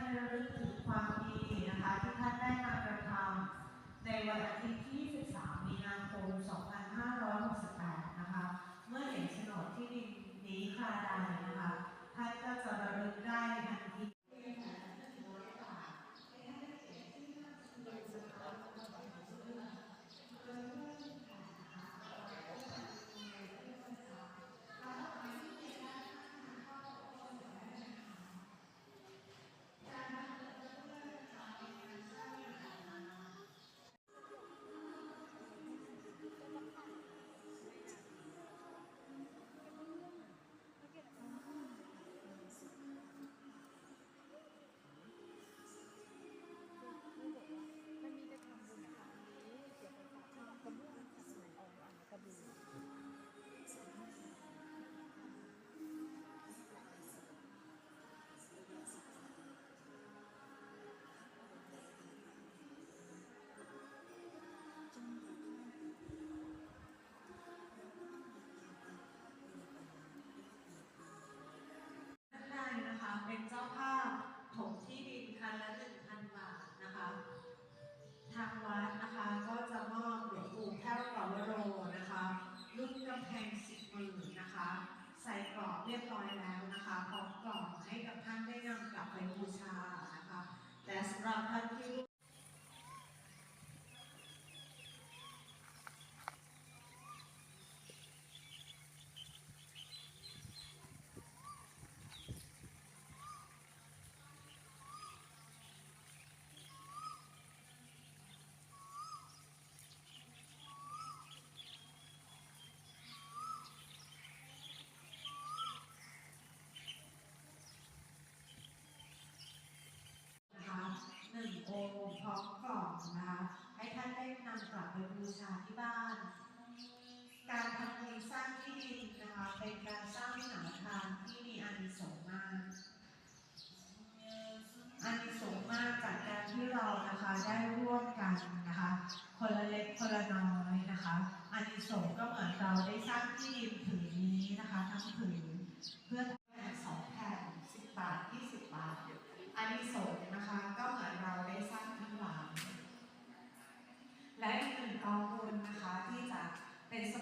ให้ระลึกถึงความดีนะคะ ที่ท่านได้นำกระทำในวันอาทิตย์ที่ 13 มีนาคม 2560 สงฆ์ก็เหมือนเราได้สร้างที่ดินผืนนี้นะคะ ทั้งผืนเพื่อทำสองแผ่นสิบบาทยี่สิบบาทอานิสงส์นะคะก็เหมือนเราได้สร้างทั้งหลังและอีกหนึ่งกองทุนนะคะที่จะเป็นส